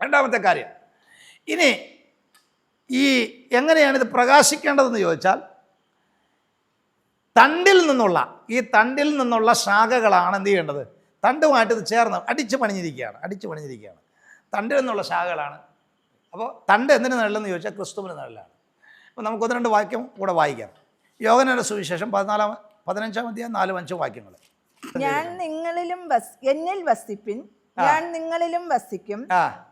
രണ്ടാമത്തെ കാര്യം. ഇനി ഈ എങ്ങനെയാണ് ഇത് പ്രകാശിക്കേണ്ടതെന്ന് ചോദിച്ചാൽ തണ്ടിൽ നിന്നുള്ള ഈ തണ്ടിൽ നിന്നുള്ള ശാഖകളാണ് എന്ത് ചെയ്യേണ്ടത്? തണ്ടുമായിട്ട് ഇത് ചേർന്ന് അടിച്ച് പണിഞ്ഞിരിക്കുകയാണ് അടിച്ച് പണിഞ്ഞിരിക്കുകയാണ്. തണ്ടിൽ നിന്നുള്ള ശാഖകളാണ്. അപ്പോൾ തണ്ട് എന്തിന് നിഴലെന്ന് ചോദിച്ചാൽ ക്രിസ്തുവിന് നിഴലാണ് അപ്പോൾ നമുക്ക് ഒന്ന് രണ്ട് വാക്യം കൂടെ വായിക്കാം. യോഗനയുടെ സുവിശേഷം പതിനാലാം പതിനഞ്ചാം അധ്യായം നാലും അഞ്ചും വാക്യങ്ങൾ. ഞാൻ നിങ്ങളിലും എന്നിൽ വസിപ്പിൻ ഞാൻ നിങ്ങളിലും വസിക്കും.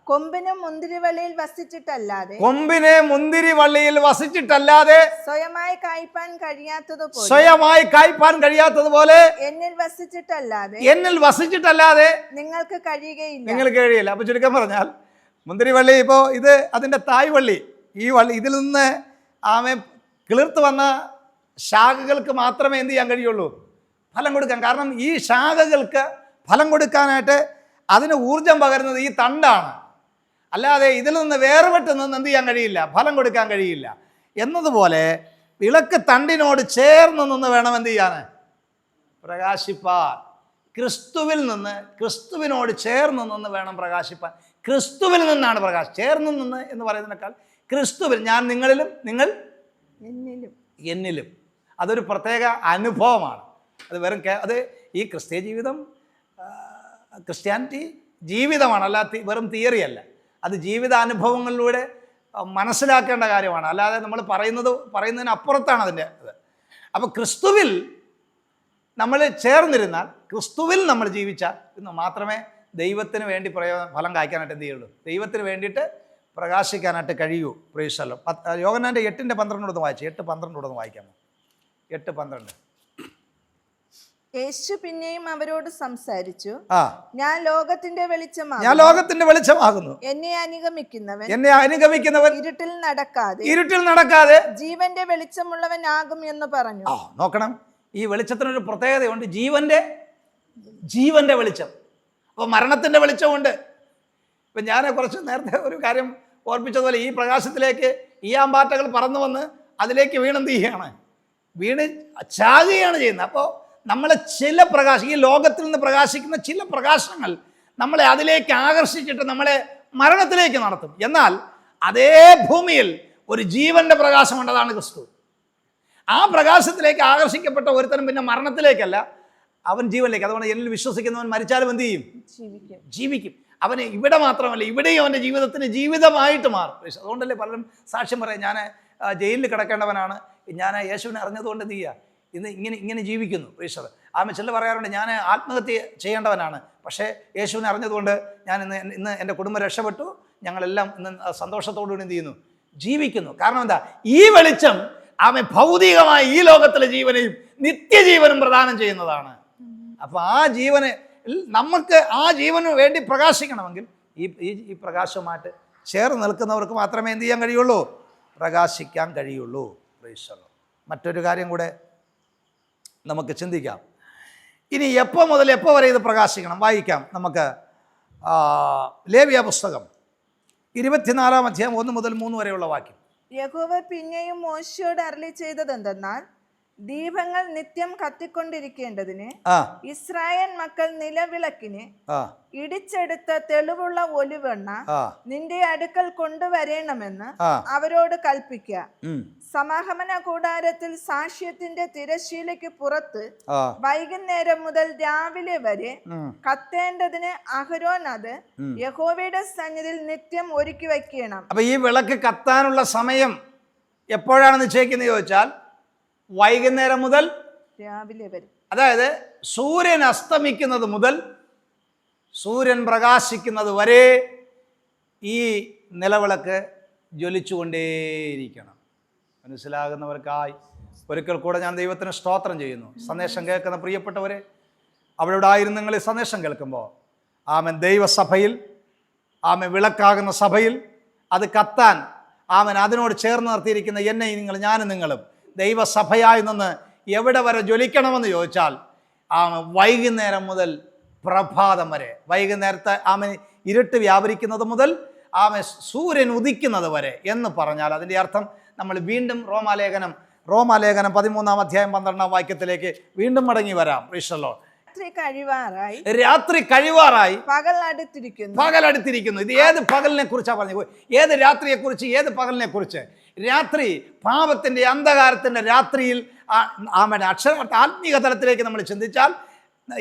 കൊമ്പിനെ മുന്തിരിവള്ളിയിൽ വസിച്ചിട്ടല്ലാതെ കൊമ്പിനെ മുന്തിരി വള്ളിയിൽ വസിച്ചിട്ടല്ലാതെ സ്വയമായി കായ്പാൻ കഴിയാത്തതുപോലെ സ്വയമായി കായ്പാൻ കഴിയാത്തതുപോലെ എന്നിൽ വസിച്ചിട്ടല്ലാതെ എന്നിൽ വസിച്ചിട്ടല്ലാതെ നിങ്ങൾക്ക് കഴിയുകയില്ല. നിങ്ങൾക്ക് കഴിയില്ല അപ്പൊ ചുരുക്കം പറഞ്ഞാൽ മുന്തിരിവള്ളി ഇപ്പോ ഇത് അതിന്റെ തായ് വള്ളി ഈ വള്ളി ഇതിൽ നിന്ന് ആമെ കിളിർത്ത് വന്ന ശാഖകൾക്ക് മാത്രമേ എന്ത് ചെയ്യാൻ കഴിയുള്ളൂ? ഫലം കൊടുക്കാൻ. കാരണം ഈ ശാഖകൾക്ക് ഫലം കൊടുക്കാനായിട്ട് അതിന് ഊർജം പകരുന്നത് ഈ തണ്ടാണ്. അല്ലാതെ ഇതിൽ നിന്ന് വേർപെട്ട് നിന്ന് എന്ത് ചെയ്യാൻ കഴിയില്ല ഫലം കൊടുക്കാൻ കഴിയില്ല. എന്നതുപോലെ വിളക്ക് തണ്ടിനോട് ചേർന്ന് നിന്ന് വേണം എന്ത് ചെയ്യാൻ? പ്രകാശിപ്പാൻ. ക്രിസ്തുവിൽ നിന്ന് ക്രിസ്തുവിനോട് ചേർന്ന് നിന്ന് വേണം പ്രകാശിപ്പാൻ. ക്രിസ്തുവിൽ നിന്നാണ് പ്രകാശം. ചേർന്ന് നിന്ന് എന്ന് പറയുന്നതിനേക്കാൾ ക്രിസ്തുവിൽ ഞാൻ നിങ്ങളിലും നിങ്ങൾ എന്നിലും. എന്നിലും. അതൊരു പ്രത്യേക അനുഭവമാണ്. അത് വെറും അത് ഈ ക്രിസ്ത്യ ജീവിതം ക്രിസ്ത്യാനിറ്റി ജീവിതമാണ് അല്ല വെറും തിയറിയല്ല അത് ജീവിതാനുഭവങ്ങളിലൂടെ മനസ്സിലാക്കേണ്ട കാര്യമാണ്. അല്ലാതെ നമ്മൾ പറയുന്നത് പറയുന്നതിന് അപ്പുറത്താണ് അതിന്റെ ഇത്. അപ്പോൾ ക്രിസ്തുവിൽ നമ്മൾ ചേർന്നിരുന്നാൽ ക്രിസ്തുവിൽ നമ്മൾ ജീവിച്ചാൽ ഇന്ന് മാത്രമേ ദൈവത്തിന് വേണ്ടി പ്രയോ ഫലം കായ്ക്കാനായിട്ട് എന്ത് ചെയ്യുള്ളൂ? ദൈവത്തിന് വേണ്ടിയിട്ട് പ്രകാശിക്കാനായിട്ട് കഴിയൂ. പ്രേക്ഷല്ലോ യോഗനാന്റെ എട്ടിന്റെ പന്ത്രണ്ടോടൊന്ന് വായിച്ചു. എട്ട് പന്ത്രണ്ടോടൊന്ന് വായിക്കാമോ എട്ട് പന്ത്രണ്ട്. യേശു പിന്നെയും അവരോട് സംസാരിച്ചു ആ. ഞാൻ ലോകത്തിന്റെ വെളിച്ചമാണ് ഞാൻ ലോകത്തിന്റെ വെളിച്ചമാകുന്നു. എന്നെ അനുഗമിക്കുന്നവൻ എന്നെ അനുഗമിക്കുന്നവൻ ഇരുട്ടിൽ നടക്കാതെ ഇരുട്ടിൽ നടക്കാതെ ജീവന്റെ വെളിച്ചമുള്ളവനാകും എന്ന് പറഞ്ഞു. ആ നോക്കണം. ഈ വെളിച്ചത്തിനൊരു പ്രത്യേകതയുണ്ട്. ജീവന്റെ ജീവന്റെ വെളിച്ചം. അപ്പോൾ മരണത്തിന്റെ വെളിച്ചമുണ്ട്. ഇപ്പം ഞാൻ കുറച്ച് നേരത്തെ ഒരു കാര്യം ഓർപ്പിച്ചതുപോലെ ഈ പ്രകാശത്തിലേക്ക് ഈ ആമ്പാറ്റകൾ പറന്നു വന്ന് അതിലേക്ക് വീണെന്ത് ചെയ്യുകയാണ്? വീണ് ചാകുകയാണ് ചെയ്യുന്നത്. അപ്പോൾ നമ്മളെ ചില പ്രകാശം ഈ ലോകത്തിൽ നിന്ന് പ്രകാശിക്കുന്ന ചില പ്രകാശങ്ങൾ നമ്മളെ അതിലേക്ക് ആകർഷിച്ചിട്ട് നമ്മളെ മരണത്തിലേക്ക് നടത്തും. എന്നാൽ അതേ ഭൂമിയിൽ ഒരു ജീവന്റെ പ്രകാശം ഉണ്ടതാണ് ക്രിസ്തു. ആ പ്രകാശത്തിലേക്ക് ആകർഷിക്കപ്പെട്ട ഒരുത്തനും പിന്നെ മരണത്തിലേക്കല്ല അവൻ ജീവനിലേക്ക്. അതുകൊണ്ട് എന്നിൽ വിശ്വസിക്കുന്നവൻ മരിച്ചാലും എന്ത് ചെയ്യും? ജീവിക്കും. ജീവിക്കും. അവന് ഇവിടെ മാത്രമല്ല ഇവിടെയും അവന്റെ ജീവിതത്തിന് ജീവിതമായിട്ട് മാറും. അതുകൊണ്ടല്ലേ പലരും സാക്ഷ്യം പറയാം ഞാൻ ജയിലിൽ കിടക്കേണ്ടവനാണ്. ഞാൻ യേശുവിനെ അറിഞ്ഞതുകൊണ്ട് എന്ത് ചെയ്യുക ഇന്ന് ഇങ്ങനെ ഇങ്ങനെ ജീവിക്കുന്നു ഈശ്വർ ആമ ചില പറയാറുണ്ട് ഞാൻ ആത്മഹത്യ ചെയ്യേണ്ടവനാണ്. പക്ഷേ യേശുവിനെ അറിഞ്ഞതുകൊണ്ട് ഞാൻ ഇന്ന് ഇന്ന് എന്റെ കുടുംബം രക്ഷപ്പെട്ടു. ഞങ്ങളെല്ലാം ഇന്ന് സന്തോഷത്തോടുകൂടി കൂടി ചെയ്യുന്നു? ജീവിക്കുന്നു. കാരണം എന്താ? ഈ വെളിച്ചം ആമെ ഭൗതികമായ ഈ ലോകത്തിലെ ജീവനെയും നിത്യജീവനും പ്രദാനം ചെയ്യുന്നതാണ്. അപ്പോൾ ആ ജീവന് നമുക്ക് ആ ജീവന് വേണ്ടി പ്രകാശിക്കണമെങ്കിൽ ഈ ഈ പ്രകാശമായിട്ട് ചേർന്ന് നിൽക്കുന്നവർക്ക് മാത്രമേ എന്ത് ചെയ്യാൻ കഴിയുള്ളൂ? പ്രകാശിക്കാൻ കഴിയുള്ളൂ. മറ്റൊരു കാര്യം കൂടെ നമുക്ക് ചിന്തിക്കാം. ഇനി എപ്പോൾ മുതൽ എപ്പോൾ വരെ ഇത് പ്രകാശിക്കണം? വായിക്കാം. നമുക്ക് ലേവിയ പുസ്തകം. ഇരുപത്തിനാലാം അധ്യായം ഒന്ന് മുതൽ മൂന്ന് വരെയുള്ള വാക്യം. യഹോവ പിന്നെയും മോശയോട് അരളി ചെയ്തതെന്തെന്നാൽ ദീപങ്ങൾ നിത്യം കത്തിക്കൊണ്ടിരിക്കേണ്ടതിന് ഇസ്രായേൽ മക്കൾ നിലവിളക്കിന് ഇടിച്ചെടുത്ത തെളിവുള്ള ഒലിവെണ്ണ നിന്റെ അടുക്കൽ കൊണ്ടുവരേണമെന്ന് അവരോട് കൽപ്പിക്ക. സമാഗമന കൂടാരത്തിൽ സാക്ഷ്യത്തിന്റെ തിരശീലയ്ക്ക് പുറത്ത് വൈകുന്നേരം മുതൽ രാവിലെ വരെ കത്തേണ്ടതിന് അഹരോൻ അത് യഹോവയുടെ സന്നിധിയിൽ നിത്യം ഒരുക്കി വയ്ക്കണം. അപ്പൊ ഈ വിളക്ക് കത്താനുള്ള സമയം എപ്പോഴാണ് നിശ്ചയിക്കുന്നത് ചോദിച്ചാൽ വൈകുന്നേരം മുതൽ രാവിലെ വരെ. അതായത് സൂര്യൻ അസ്തമിക്കുന്നത് മുതൽ സൂര്യൻ പ്രകാശിക്കുന്നത് വരെ ഈ നിലവിളക്ക് ജ്വലിച്ചുകൊണ്ടേയിരിക്കണം. മനസ്സിലാകുന്നവർക്കായി ഒരിക്കൽ കൂടെ ഞാൻ ദൈവത്തിന് സ്തോത്രം ചെയ്യുന്നു. സന്ദേശം കേൾക്കുന്ന പ്രിയപ്പെട്ടവരെ അവിടെ ആയിരുന്നു നിങ്ങൾ ഈ സന്ദേശം കേൾക്കുമ്പോൾ ആമൻ ദൈവസഭയിൽ ആമൻ വിളക്കാകുന്ന സഭയിൽ അത് കത്താൻ ആമൻ അതിനോട് ചേർന്ന് നിർത്തിയിരിക്കുന്ന എന്നെ നിങ്ങൾ ഞാനും നിങ്ങളും ദൈവസഭയായി നിന്ന് എവിടെ വരെ ജ്വലിക്കണമെന്ന് ചോദിച്ചാൽ ആ വൈകുന്നേരം മുതൽ പ്രഭാതം വരെ വൈകുന്നേരത്തെ ആമ ഇരുട്ട് വ്യാപരിക്കുന്നത് മുതൽ ആമ സൂര്യൻ ഉദിക്കുന്നത് വരെ എന്ന് പറഞ്ഞാൽ അതിന്റെ അർത്ഥം നമ്മൾ വീണ്ടും റോമാലേഖനം റോമാലേഖനം പതിമൂന്നാം അധ്യായം പന്ത്രണ്ടാം വാക്യത്തിലേക്ക് വീണ്ടും മടങ്ങി വരാം. വിഷല്ലോ രാത്രി കഴിവാറായി. രാത്രി കഴിവാറായി. പകൽ അടുത്തിരിക്കുന്നു. പകലടുത്തിരിക്കുന്നു ഇത് ഏത് പകലിനെ കുറിച്ചാണ് പറഞ്ഞു ഏത് രാത്രിയെ കുറിച്ച് ഏത് പകലിനെ കുറിച്ച് രാത്രി പാപത്തിന്റെ അന്ധകാരത്തിന്റെ രാത്രിയിൽ ആ- അക്ഷര ആത്മീക തലത്തിലേക്ക് നമ്മൾ ചിന്തിച്ചാൽ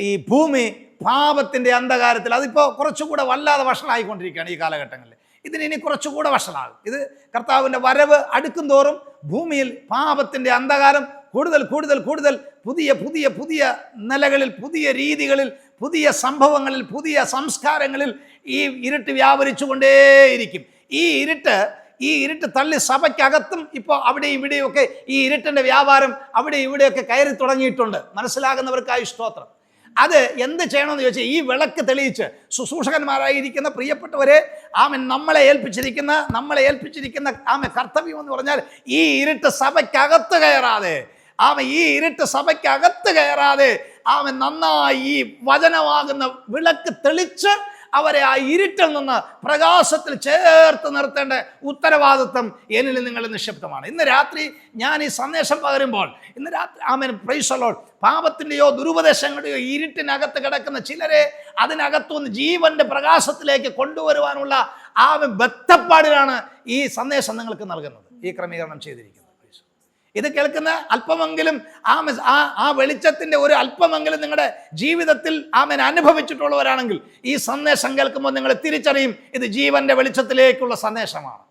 ഈ ഭൂമി പാപത്തിന്റെ അന്ധകാരത്തിൽ അതിപ്പോൾ കുറച്ചുകൂടെ വല്ലാതെ വഷളായിക്കൊണ്ടിരിക്കുകയാണ് ഈ കാലഘട്ടങ്ങളിൽ. ഇതിന് ഇനി കുറച്ചുകൂടെ വഷളാകും. ഇത് കർത്താവിന്റെ വരവ് അടുക്കും തോറും ഭൂമിയിൽ പാപത്തിന്റെ അന്ധകാരം കൂടുതൽ കൂടുതൽ കൂടുതൽ പുതിയ പുതിയ പുതിയ നിലകളിൽ പുതിയ രീതികളിൽ പുതിയ സംഭവങ്ങളിൽ പുതിയ സംസ്കാരങ്ങളിൽ ഈ ഇരുട്ട് വ്യാപരിച്ചു കൊണ്ടേയിരിക്കും ഈ ഇരുട്ട് ഈ ഇരുട്ട് തള്ളി സഭയ്ക്കകത്തും ഇപ്പോൾ അവിടെ ഇവിടെയും ഒക്കെ ഈ ഇരുട്ടിന്റെ വ്യാപാരം അവിടെ ഇവിടെയൊക്കെ കയറി തുടങ്ങിയിട്ടുണ്ട്. മനസ്സിലാകുന്നവർക്കായി സ്തോത്രം. അത് എന്ത് ചെയ്യണമെന്ന് ചോദിച്ചാൽ ഈ വിളക്ക് തെളിയിച്ച് ശുശ്രൂഷകന്മാരായിരിക്കുന്ന പ്രിയപ്പെട്ടവരെ ആമൻ നമ്മളെ ഏൽപ്പിച്ചിരിക്കുന്ന നമ്മളെ ഏൽപ്പിച്ചിരിക്കുന്ന ആമ കർത്തവ്യം എന്ന് പറഞ്ഞാൽ ഈ ഇരുട്ട് സഭയ്ക്കകത്ത് കയറാതെ ആമ ഈ ഇരുട്ട് സഭയ്ക്കകത്ത് കയറാതെ ആമ നന്നായി ഈ വചനമാകുന്ന വിളക്ക് തെളിച്ച് അവരെ ആ ഇരുട്ടിൽ നിന്ന് പ്രകാശത്തിൽ ചേർത്ത് നിർത്തേണ്ട ഉത്തരവാദിത്വം എന്നിൽ നിങ്ങൾ നിക്ഷിപ്തമാണ് ഇന്ന് രാത്രി ഞാൻ ഈ സന്ദേശം പകരുമ്പോൾ ഇന്ന് രാത്രി ആമൻ പ്രൈസലോൾ പാപത്തിന്റെയോ ദുരുപദേശങ്ങളുടെയോ ഇരുട്ടിനകത്ത് കിടക്കുന്ന ചിലരെ അതിനകത്തുനിന്ന് ജീവന്റെ പ്രകാശത്തിലേക്ക് കൊണ്ടുവരുവാനുള്ള ആ ബദ്ധപ്പാടിലാണ് ഈ സന്ദേശം നിങ്ങൾക്ക് നൽകുന്നത്. ഈ ക്രമീകരണം ചെയ്തിരിക്കുന്നത്. ഇത് കേൾക്കുന്ന അല്പമെങ്കിലും ആ ആ ആ വെളിച്ചത്തിന്റെ ഒരു അല്പമെങ്കിലും നിങ്ങളുടെ ജീവിതത്തിൽ ആമൻ അനുഭവിച്ചിട്ടുള്ളവരാണെങ്കിൽ ഈ സന്ദേശം കേൾക്കുമ്പോൾ നിങ്ങൾ തിരിച്ചറിയും ഇത് ജീവന്റെ വെളിച്ചത്തിലേക്കുള്ള സന്ദേശമാണ്.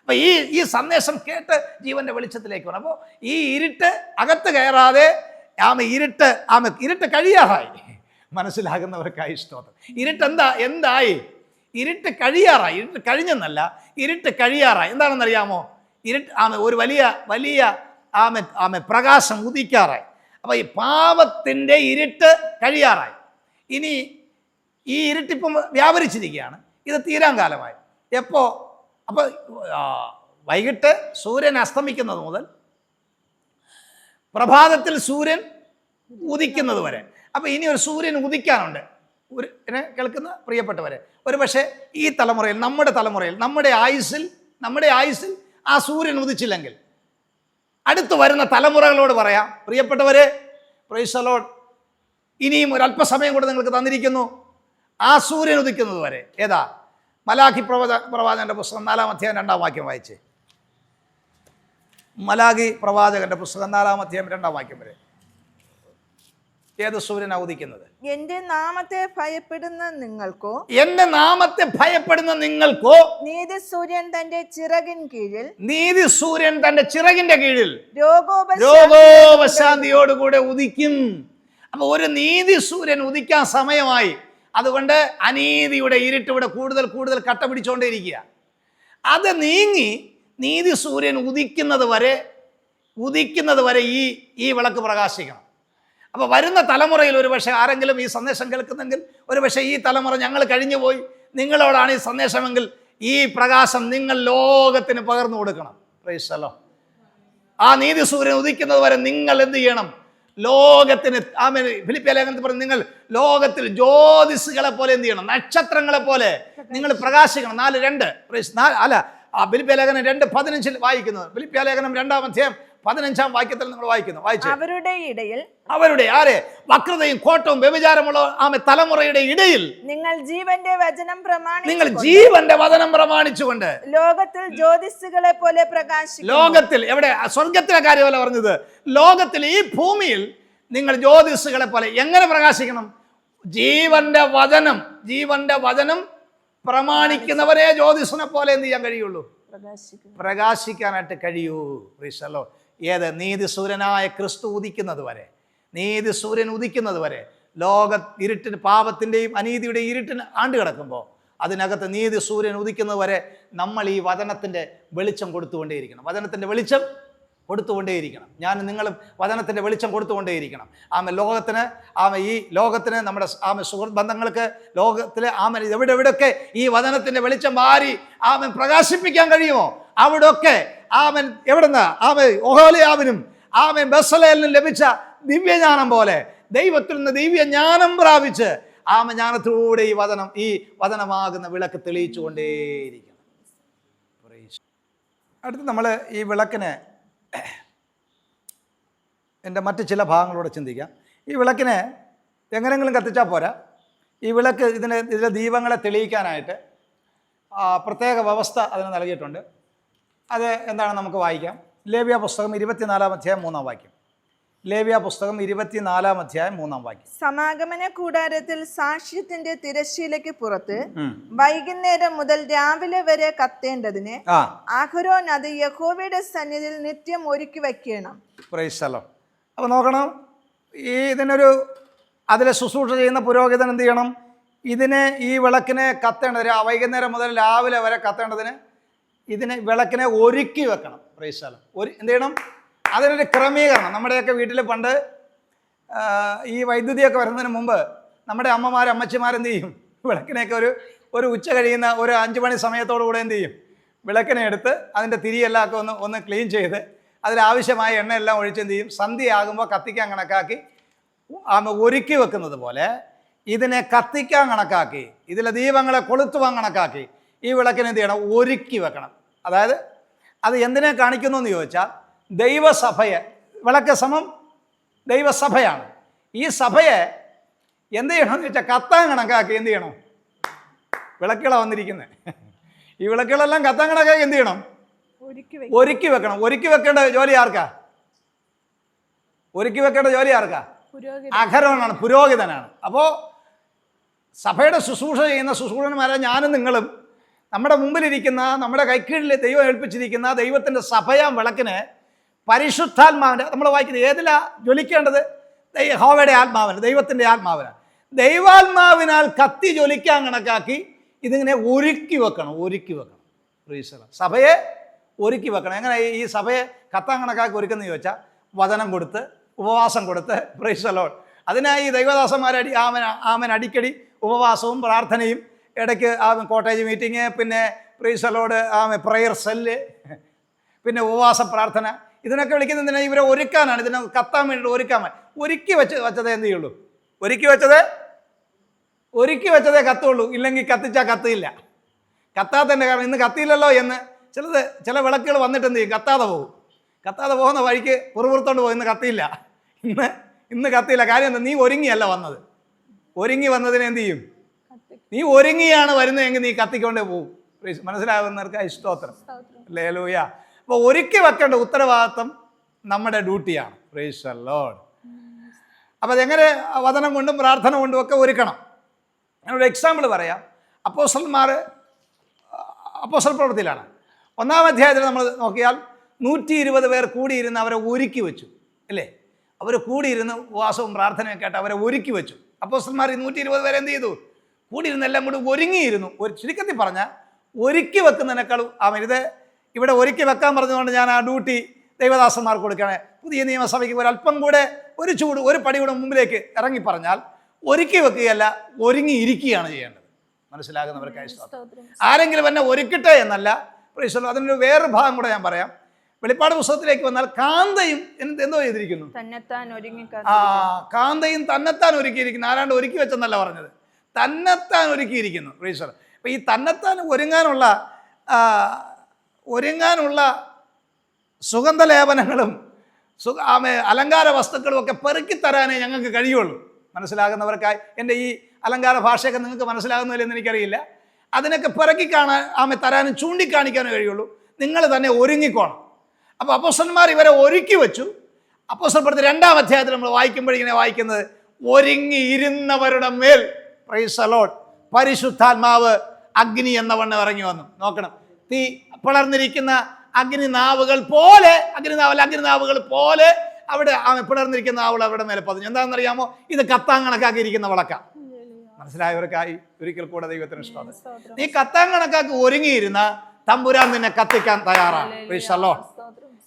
അപ്പൊ ഈ ഈ സന്ദേശം കേട്ട് ജീവന്റെ വെളിച്ചത്തിലേക്ക് വരണം അപ്പോൾ ഈ ഇരുട്ട് അകത്ത് കയറാതെ ആമ ഇരുട്ട് ആമ ഇരുട്ട് കഴിയാറായി. മനസ്സിലാകുന്നവർക്കായി സ്തോത്രം. ഇരുട്ട് എന്താ എന്തായി? ഇരുട്ട് കഴിയാറായി. ഇരുട്ട് കഴിഞ്ഞെന്നല്ല ഇരുട്ട് കഴിയാറായി. എന്താണെന്നറിയാമോ? ഇരുട്ട് ആമ ഒരു വലിയ വലിയ ആമ ആമ പ്രകാശം ഉദിക്കാറായി. അപ്പോൾ ഈ പാപത്തിന്റെ ഇരുട്ട് കഴിയാറായി. ഇനി ഈ ഇരുട്ടിപ്പം വ്യാപരിച്ചിരിക്കുകയാണ്. ഇത് തീരാൻ കാലമായി. എപ്പോൾ അപ്പോൾ വൈകിട്ട് സൂര്യൻ അസ്തമിക്കുന്നത് മുതൽ പ്രഭാതത്തിൽ സൂര്യൻ ഉദിക്കുന്നത് വരെ. അപ്പോൾ ഇനി ഒരു സൂര്യൻ ഉദിക്കാനുണ്ട്. ഒരു എന്നെ കേൾക്കുന്ന പ്രിയപ്പെട്ടവരെ ഒരു പക്ഷേ ഈ തലമുറയിൽ നമ്മുടെ തലമുറയിൽ നമ്മുടെ ആയുസ്സിൽ നമ്മുടെ ആയുസ്സിൽ ആ സൂര്യൻ ഉദിച്ചില്ലെങ്കിൽ. അടുത്ത് വരുന്ന തലമുറകളോട് പറയാം പ്രിയപ്പെട്ടവരെ പ്രൈസലോഡ് ഇനിയും ഒരു അല്പസമയം കൂടെ നിങ്ങൾക്ക് തന്നിരിക്കുന്നു. ആ സൂര്യൻ ഉദിക്കുന്നത് വരെ. ഏതാ? മലാഖി പ്രവച പ്രവാചകന്റെ പുസ്തകം നാലാം അധ്യായം രണ്ടാം വാക്യം വായിച്ചേ. മലാഖി പ്രവാചകന്റെ പുസ്തകം നാലാം അധ്യായം രണ്ടാം വാക്യം വരെ. ഏത് സൂര്യനാ ഉദിക്കുന്നത്? എന്റെ നാമത്തെ ഭയപ്പെടുന്ന നിങ്ങൾക്കോ? എന്റെ നാമത്തെ ഭയപ്പെടുന്ന നിങ്ങൾക്കോ? നീതി സൂര്യൻ തന്റെ ചിറകിൻ കീഴിൽ. നീതി സൂര്യൻ തന്റെ ചിറകിന്റെ കീഴിൽ. രോഗോപ രോഗോപശാന്തിയോടുകൂടെ ഉദിക്കും. അപ്പൊ ഒരു നീതി സൂര്യൻ ഉദിക്കാൻ സമയമായി. അതുകൊണ്ട് അനീതിയുടെ ഇരുട്ട് ഇവിടെ കൂടുതൽ കൂടുതൽ കട്ട പിടിച്ചുകൊണ്ടേയിരിക്കുക അത് നീങ്ങി നീതി സൂര്യൻ ഉദിക്കുന്നത് വരെ ഉദിക്കുന്നത് വരെ ഈ ഈ വിളക്ക് പ്രകാശിക്കണം. അപ്പോൾ വരുന്ന തലമുറയിൽ ഒരു പക്ഷേ ആരെങ്കിലും ഈ സന്ദേശം കേൾക്കുന്നെങ്കിൽ ഒരു പക്ഷേ ഈ തലമുറ ഞങ്ങൾ കഴിഞ്ഞു പോയി. നിങ്ങളോടാണ് ഈ സന്ദേശമെങ്കിൽ ഈ പ്രകാശം നിങ്ങൾ ലോകത്തിന് പകർന്നു കൊടുക്കണം. പ്രൈസലോ ആ നീതി സൂര്യൻ ഉദിക്കുന്നത് വരെ നിങ്ങൾ എന്ത് ചെയ്യണം? ലോകത്തിന് ആമേ ഫിലിപ്പിയ ലേഖനത്തിൽ പറഞ്ഞു നിങ്ങൾ ലോകത്തിൽ ജ്യോതിസുകളെ പോലെ എന്ത് ചെയ്യണം? നക്ഷത്രങ്ങളെ പോലെ നിങ്ങൾ പ്രകാശിക്കണം. നാല് രണ്ട്. അല്ല ആ ഫിലിപ്പിയ ലേഖനം രണ്ട് പതിനഞ്ചിൽ വായിക്കുന്നത്. ഫിലിപ്പിയ ലേഖനം രണ്ടാം അധ്യായം പതിനഞ്ചാം വാക്യത്തിൽ നിങ്ങൾ വായിക്കുന്നു. വായിച്ചു. അവരുടെ ഇടയിൽ അവരുടെ ആരെ? വക്രതയും കോട്ടവും വ്യഭിചാരമുള്ള ആമെ തലമുറയുടെ ഇടയിൽ നിങ്ങൾ ജീവന്റെ വചനം പ്രമാണി നിങ്ങൾ ജീവന്റെ വചനം പ്രമാണിച്ചുകൊണ്ട് ലോകത്തിൽ ജ്യോതിസുകളെ പോലെ പ്രകാശിക്കും ലോകത്തിൽ എവിടെ? സ്വർഗത്തിലെ കാര്യമല്ല പറഞ്ഞത്. ലോകത്തിൽ ഈ ഭൂമിയിൽ നിങ്ങൾ ജ്യോതിസുകളെ പോലെ എങ്ങനെ പ്രകാശിക്കണം? ജീവന്റെ വചനം ജീവന്റെ വചനം പ്രമാണിക്കുന്നവരെ ജ്യോതിസിനെ പോലെ എന്ത് ചെയ്യാൻ കഴിയുള്ളൂ? പ്രകാശിക്കും പ്രകാശിക്കാനായിട്ട് കഴിയൂ. പ്രീസല്ലോ ഏത്? നീതി സൂര്യനായ ക്രിസ്തു ഉദിക്കുന്നത് വരെ. നീതി സൂര്യൻ ഉദിക്കുന്നത് വരെ. ലോക ഇരുട്ടിന് പാപത്തിന്റെയും അനീതിയുടെയും ഇരുട്ടിന് ആണ്ട് കിടക്കുമ്പോൾ അതിനകത്ത് നീതി സൂര്യൻ ഉദിക്കുന്നത് വരെ നമ്മൾ ഈ വചനത്തിന്റെ വെളിച്ചം കൊടുത്തുകൊണ്ടേയിരിക്കണം. വചനത്തിന്റെ വെളിച്ചം കൊടുത്തുകൊണ്ടേയിരിക്കണം. ഞാൻ നിങ്ങളും വചനത്തിന്റെ വെളിച്ചം കൊടുത്തുകൊണ്ടേയിരിക്കണം. ആമ ലോകത്തിന് ആമ ഈ ലോകത്തിന് നമ്മുടെ ആമ സുഹൃത്ത് ബന്ധങ്ങൾക്ക് ലോകത്തിലെ ആമ എവിടെ എവിടെയൊക്കെ ഈ വചനത്തിന്റെ വെളിച്ചം മാറി ആമ പ്രകാശിപ്പിക്കാൻ കഴിയുമോ? അവിടെയൊക്കെ ആമൻ എവിടുന്ന്? ആമ ഒഹോലിയാവിനും ആമൻ ബസലേലിനും ലഭിച്ച ദിവ്യജ്ഞാനം പോലെ ദൈവത്തിൽ നിന്ന് ദിവ്യജ്ഞാനം പ്രാപിച്ച് ആമ ജ്ഞാനത്തിലൂടെ ഈ വചനം ഈ വചനമാകുന്ന വിളക്ക് തെളിയിച്ചുകൊണ്ടേയിരിക്കണം കൊണ്ടേയിരിക്കണം അടുത്ത് നമ്മൾ ഈ വിളക്കിനെ എന്റെ മറ്റ് ചില ഭാഗങ്ങളോട് ചിന്തിക്കാം. ഈ വിളക്കിനെ എങ്ങനെങ്കിലും കത്തിച്ചാൽ പോരാ. ഈ വിളക്ക് ഇതിനെ ഇതിലെ ദീപങ്ങളെ തെളിയിക്കാനായിട്ട് പ്രത്യേക വ്യവസ്ഥ അതിന് നൽകിയിട്ടുണ്ട്. അത് എന്താണ് നമുക്ക് വായിക്കാം. ലേവ്യ പുസ്തകം ഇരുപത്തിനാലാം അധ്യായം മൂന്നാം വാക്യം. ലേവ്യ പുസ്തകം ഇരുപത്തിനാലാം അധ്യായം മൂന്നാം വാക്യം. സമാഗമന കൂടാരത്തിൽ സാക്ഷ്യത്തിന്റെ തിരശ്ശീലയ്ക്ക് പുറത്ത് വൈകുന്നേരം മുതൽ രാവിലെ വരെ കത്തേണ്ടതിന് അഹരോൻ അത് യഹോവയുടെ സന്നിധിയിൽ നിത്യം ഒരുക്കി വയ്ക്കണം. പ്രൈസ്തലം അപ്പോൾ നോക്കണം ഈ ഇതിനൊരു അതിലെ ശുശ്രൂഷ ചെയ്യുന്ന പുരോഹിതൻ എന്ത് ചെയ്യണം? ഇതിനെ ഈ വിളക്കിനെ കത്തേണ്ടത് വൈകുന്നേരം മുതൽ രാവിലെ വരെ കത്തേണ്ടതിന് ഇതിനെ വിളക്കിനെ ഒരുക്കി വെക്കണം. പ്രൈസ്തലം ഒരു എന്ത് ചെയ്യണം? അതിനൊരു ക്രമീകരണം. നമ്മുടെയൊക്കെ വീട്ടിൽ പണ്ട് ഈ വൈദ്യുതിയൊക്കെ വരുന്നതിന് മുമ്പ് നമ്മുടെ അമ്മമാർ അമ്മച്ചിമാരെന്ത് ചെയ്യും? വിളക്കിനെയൊക്കെ ഒരു ഒരു ഉച്ച കഴിയുന്ന ഒരു അഞ്ച് മണി സമയത്തോടു കൂടെ എന്ത് ചെയ്യും? വിളക്കിനെ എടുത്ത് അതിന്റെ തിരിയെല്ലാം ഒക്കെ ഒന്ന് ഒന്ന് ക്ലീൻ ചെയ്ത് അതിലാവശ്യമായ എണ്ണയെല്ലാം ഒഴിച്ച് എന്ത് ചെയ്യും? സന്ധ്യയാകുമ്പോൾ കത്തിക്കാൻ കണക്കാക്കി ഒരുക്കി വെക്കുന്നത് പോലെ ഇതിനെ കത്തിക്കാൻ കണക്കാക്കി ഇതിലെ ദീപങ്ങളെ കൊളുത്തുവാൻ കണക്കാക്കി ഈ വിളക്കിനെ എന്ത് ചെയ്യണം? ഒരുക്കി വെക്കണം. അതായത് അത് എന്തിനെ കാണിക്കുന്നു എന്ന് ചോദിച്ചാൽ ദൈവസഭയെ വിളക്ക് സമം ദൈവസഭയാണ്. ഈ സഭയെ എന്ത് ചെയ്യണമെന്ന് ചോദിച്ചാൽ കത്താൻ കണക്കാക്കി എന്ത് ചെയ്യണം? വിളക്കുകള വന്നിരിക്കുന്നത് ഈ വിളക്കുകളെല്ലാം കത്താൻ കണക്കാക്കി എന്ത് ചെയ്യണം? ഒരുക്കി വെക്കണം. ഒരുക്കി വെക്കേണ്ട ജോലി ആർക്കാ? ഒരുക്കി വെക്കേണ്ട ജോലി ആർക്കാ? അഖരവനാണ് പുരോഹിതനാണ്. അപ്പോൾ സഭയുടെ ശുശ്രൂഷ ചെയ്യുന്ന ശുശ്രൂഷന്മാരെ ഞാനും നിങ്ങളും നമ്മുടെ മുമ്പിലിരിക്കുന്ന നമ്മുടെ കൈക്കീഴിൽ ദൈവം ഏൽപ്പിച്ചിരിക്കുന്ന ദൈവത്തിന്റെ സഭയാം വിളക്കിന് പരിശുദ്ധാത്മാവിന്റെ നമ്മൾ വായിക്കുന്നത് ഏതിലാ ജ്വലിക്കേണ്ടത്? ഹോവയുടെ ആത്മാവിന് ദൈവത്തിന്റെ ആത്മാവിന്. ദൈവാത്മാവിനാൽ കത്തി ജ്വലിക്കാൻ കണക്കാക്കി ഇതിങ്ങനെ ഒരുക്കി വെക്കണം ഒരുക്കി വെക്കണം. പ്രീശ്വരം സഭയെ ഒരുക്കി വെക്കണം. എങ്ങനെ ഈ- സഭയെ കത്താൻ കണക്കാക്കി ഒരുക്കുന്ന ചോദിച്ചാൽ വചനം കൊടുത്ത് ഉപവാസം കൊടുത്ത് പ്രൈസലോൺ അതിനായി ദൈവദാസന്മാരടി ആമൻ ആമൻ അടിക്കടി ഉപവാസവും പ്രാർത്ഥനയും ഇടയ്ക്ക് ആ കോട്ടേജ് മീറ്റിംഗ് പിന്നെ പ്രീസലോട് ആ പ്രയർ സെല്ല് പിന്നെ ഉപവാസ പ്രാർത്ഥന. ഇതിനൊക്കെ വിളിക്കുന്നതിന് ഇവരെ ഒരുക്കാനാണ്. ഇതിനെ കത്താൻ വേണ്ടി ഒരുക്കാൻ ഒരുക്കി വെച്ച് വെച്ചതേ എന്ത് ചെയ്യുള്ളൂ? ഒരുക്കി വെച്ചത്? ഒരുക്കി വെച്ചതേ കത്തുള്ളൂ. ഇല്ലെങ്കിൽ കത്തിച്ചാൽ കത്തിയില്ല. കത്താത്തതിന്റെ കാരണം ഇന്ന് കത്തിയില്ലല്ലോ എന്ന് ചിലത് ചില വിളക്കുകൾ വന്നിട്ട് എന്ത് ചെയ്യും? കത്താതെ പോകും. കത്താതെ പോകുന്ന വഴിക്ക് പുറപുറത്തോണ്ട് പോകും ഇന്ന് കത്തിയില്ല. ഇന്ന് ഇന്ന് കത്തിയില്ല. കാര്യം എന്താ? നീ ഒരുങ്ങിയല്ല വന്നത്. ഒരുങ്ങി വന്നതിനെന്ത് ചെയ്യും? നീ ഒരുങ്ങിയാണ് വരുന്നതെങ്കിൽ നീ കത്തിക്കൊണ്ടേ പോകും മനസ്സിലാകുന്നവർക്ക് ഇഷ്ടോത്രം ലേലൂയ അപ്പോൾ ഒരുക്കി വെക്കേണ്ട ഉത്തരവാദിത്വം നമ്മുടെ ഡ്യൂട്ടിയാണ്. പ്രൈസ് ലോഡ് അപ്പോൾ അതെങ്ങനെ വചനം കൊണ്ടും പ്രാർത്ഥന കൊണ്ടും ഒക്കെ ഒരുക്കണം? ഞാനൊരു എക്സാമ്പിൾ പറയാം. അപ്പോസൽമാർ അപ്പോസൽ പ്രവൃത്തിയിലാണ്. ഒന്നാം അധ്യായത്തിൽ നമ്മൾ നോക്കിയാൽ നൂറ്റി ഇരുപത് പേർ കൂടിയിരുന്ന് അവരെ ഒരുക്കി വെച്ചു. അല്ലേ? അവർ കൂടിയിരുന്ന് ഉപവാസവും പ്രാർത്ഥനയൊക്കെ ആയിട്ട് അവരെ ഒരുക്കി വെച്ചു. അപ്പോസന്മാർ ഈ നൂറ്റി ഇരുപത് പേരെ എന്ത് ചെയ്തു? കൂടിയിരുന്ന് എല്ലാം കൂടി ഒരുങ്ങിയിരുന്നു. ഒരു ചുരുക്കത്തിൽ പറഞ്ഞാൽ ഒരുക്കി വെക്കുന്നതിനേക്കാളും ആ ഇത് ഇവിടെ ഒരുക്കി വെക്കാൻ പറഞ്ഞതുകൊണ്ട് ഞാൻ ആ ഡ്യൂട്ടി ദൈവദാസന്മാർക്ക് കൊടുക്കുകയാണ്. പുതിയ നിയമസഭയ്ക്ക് ഒരല്പം കൂടെ ഒരു ചൂട് ഒരു പടി കൂടെ മുമ്പിലേക്ക് ഇറങ്ങി പറഞ്ഞാൽ ഒരുക്കി വെക്കുകയല്ല ഒരുങ്ങിയിരിക്കുകയാണ് ചെയ്യേണ്ടത്. മനസ്സിലാകുന്നവർക്കായി. ആരെങ്കിലും എന്നെ ഒരുക്കട്ടെ എന്നല്ല അതിനൊരു വേറൊരു ഭാഗം കൂടെ ഞാൻ പറയാം. വെളിപ്പാട് പുസ്തകത്തിലേക്ക് വന്നാൽ കാന്തയും എന്ത് എന്തോ ചെയ്തിരിക്കുന്നു? ആ കാന്തയും തന്നെത്താൻ ഒരുക്കിയിരിക്കുന്നു. ആരാണ്ട് ഒരുക്കി വെച്ചെന്നല്ല പറഞ്ഞത്. തന്നെത്താൻ ഒരുക്കിയിരിക്കുന്നു പ്രീശ്വർ അപ്പം ഈ തന്നെത്താൻ ഒരുങ്ങാനുള്ള ഒരുങ്ങാനുള്ള സുഗന്ധലേപനങ്ങളും സുഖ അലങ്കാര വസ്തുക്കളും ഒക്കെ പെറുക്കി തരാനേ ഞങ്ങൾക്ക് കഴിയുള്ളൂ. മനസ്സിലാകുന്നവർക്കായി എന്റെ ഈ അലങ്കാര ഭാഷയൊക്കെ നിങ്ങൾക്ക് മനസ്സിലാകുന്നില്ലെന്ന് എനിക്കറിയില്ല. അതിനൊക്കെ പിറക്കി കാണാൻ ആമെ തരാനും ചൂണ്ടിക്കാണിക്കാനും കഴിയുള്ളൂ. നിങ്ങൾ തന്നെ ഒരുങ്ങിക്കോണം. അപ്പോൾ അപ്പോസ്റ്റന്മാർ ഇവരെ ഒരുക്കി വെച്ചു. അപ്പോസ്റ്റൽപ്പെടുത്തി രണ്ടാം അധ്യായത്തിൽ നമ്മൾ വായിക്കുമ്പോഴിങ്ങനെ വായിക്കുന്നത് ഒരുങ്ങിയിരുന്നവരുടെ മേൽ പ്രൈസ് അലോട്ട് പരിശുദ്ധാത്മാവ് അഗ്നി എന്ന വണ്ണം ഇറങ്ങി വന്നു. നോക്കണം. തീ പിളർന്നിരിക്കുന്ന അഗ്നിനാവുകൾ പോലെ അഗ്നിനാവല്ല അഗ്നിനാവുകൾ പോലെ അവിടെ പിളർന്നിരിക്കുന്ന ആവൾ അവിടെ മേലെ പതിഞ്ഞു. എന്താണെന്നറിയാമോ? ഇത് കത്താൻ കണക്കാക്കിയിരിക്കുന്ന വിളക്ക. മനസ്സിലായവർക്കായി ഒരിക്കൽ കൂടെ ദൈവത്തിന് ഇഷ്ടമാണ് നീ കത്താൻ കണക്കാക്കി ഒരുങ്ങിയിരുന്ന തമ്പുരാൻ നിന്നെ കത്തിക്കാൻ തയ്യാറാണ്. Lord.